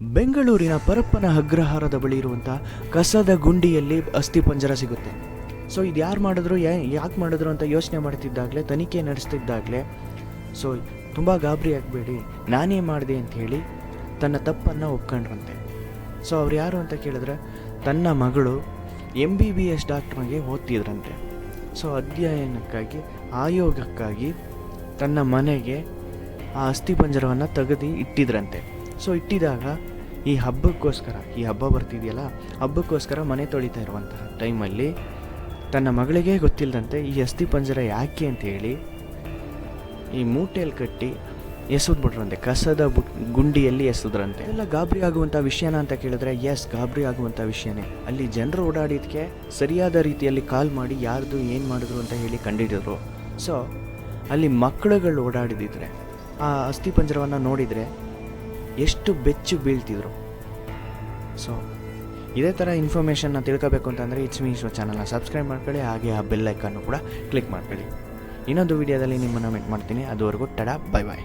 ಬೆಂಗಳೂರಿನ ಪರಪ್ಪನ ಅಗ್ರಹಾರದ ಬಳಿ ಇರುವಂಥ ಕಸದ ಗುಂಡಿಯಲ್ಲಿ ಅಸ್ಥಿಪಂಜರ ಸಿಗುತ್ತೆ. ಸೊ ಇದು ಯಾರು ಮಾಡಿದ್ರು ಯಾಕೆ ಮಾಡಿದ್ರು ಅಂತ ಯೋಚನೆ ಮಾಡ್ತಿದ್ದಾಗಲೇ, ತನಿಖೆ ನಡೆಸ್ತಿದ್ದಾಗಲೇ ಸೊ ತುಂಬ ಗಾಬರಿ ಆಗಬೇಡಿ, ನಾನೇ ಮಾಡಿದೆ ಅಂತ ಹೇಳಿ ತನ್ನ ತಪ್ಪನ್ನು ಒಪ್ಕೊಂಡ್ರಂತೆ. ಸೊ ಅವ್ರು ಯಾರು ಅಂತ ಕೇಳಿದ್ರೆ, ತನ್ನ ಮಗಳು ಎಂ ಬಿ ಬಿ ಎಸ್ ಡಾಕ್ಟ್ರಿಗೆ ಓದ್ತಿದ್ರಂತೆ. ಸೊ ಅಧ್ಯಯನಕ್ಕಾಗಿ, ಆಯೋಗಕ್ಕಾಗಿ ತನ್ನ ಮನೆಗೆ ಆ ಅಸ್ಥಿಪಂಜರವನ್ನು ತೆಗೆದು ಇಟ್ಟಿದ್ರಂತೆ. ಸೊ ಇಟ್ಟಿದಾಗ ಈ ಹಬ್ಬಕ್ಕೋಸ್ಕರ, ಈ ಹಬ್ಬ ಬರ್ತಿದೆಯಲ್ಲ, ಹಬ್ಬಕ್ಕೋಸ್ಕರ ಮನೆ ತೊಳಿತಾ ಇರುವಂತಹ ಟೈಮಲ್ಲಿ ತನ್ನ ಮಗಳಿಗೆ ಗೊತ್ತಿಲ್ಲದಂತೆ ಈ ಅಸ್ಥಿಪಂಜರ ಯಾಕೆ ಅಂತ ಹೇಳಿ ಈ ಮೂಟೆಯಲ್ಲಿ ಕಟ್ಟಿ ಎಸೆದ್ಬಿಟ್ರಂತೆ, ಕಸದ ಬು- ಗುಂಡಿಯಲ್ಲಿ ಎಸೆದ್ರಂತೆ. ಎಲ್ಲ ಗಾಬರಿ ಆಗುವಂಥ ವಿಷಯನ ಅಂತ ಕೇಳಿದ್ರೆ ಎಸ್ ಗಾಬರಿ ಆಗುವಂಥ ವಿಷಯನೇ. ಅಲ್ಲಿ ಜನರು ಓಡಾಡಿದ್ಕೆ ಸರಿಯಾದ ರೀತಿಯಲ್ಲಿ ಕಾಲ್ ಮಾಡಿ ಯಾರ್ದು ಏನು ಮಾಡಿದ್ರು ಅಂತ ಹೇಳಿ ಕಂಡಿಡಿದ್ರು ಸೊ ಅಲ್ಲಿ ಮಕ್ಕಳುಗಳು ಓಡಾಡಿದಿದ್ರೆ, ಆ ಅಸ್ಥಿಪಂಜರವನ್ನು ನೋಡಿದರೆ ಎಷ್ಟು ಬೆಚ್ಚು ಬೀಳ್ತಿದ್ರು. ಸೊ ಇದೇ ಥರ ಇನ್ಫಾರ್ಮೇಷನ್ನ ತಿಳ್ಕೋಬೇಕು ಅಂತಂದರೆ ಇಟ್ಸ್ ಮೀ ಶೋ ಚಾನಲ್ನ ಸಬ್ಸ್ಕ್ರೈಬ್ ಮಾಡ್ಕೊಳ್ಳಿ, ಹಾಗೆ ಆ ಬೆಲ್ ಐಕನ್ನು ಕೂಡ ಕ್ಲಿಕ್ ಮಾಡ್ಕೊಳ್ಳಿ. ಇನ್ನೊಂದು ವಿಡಿಯೋದಲ್ಲಿ ನಿಮ್ಮನ್ನು ಮೀಟ್ ಮಾಡ್ತೀನಿ. ಅದುವರೆಗೂ ಟಡಾ ಬೈ ಬಾಯ್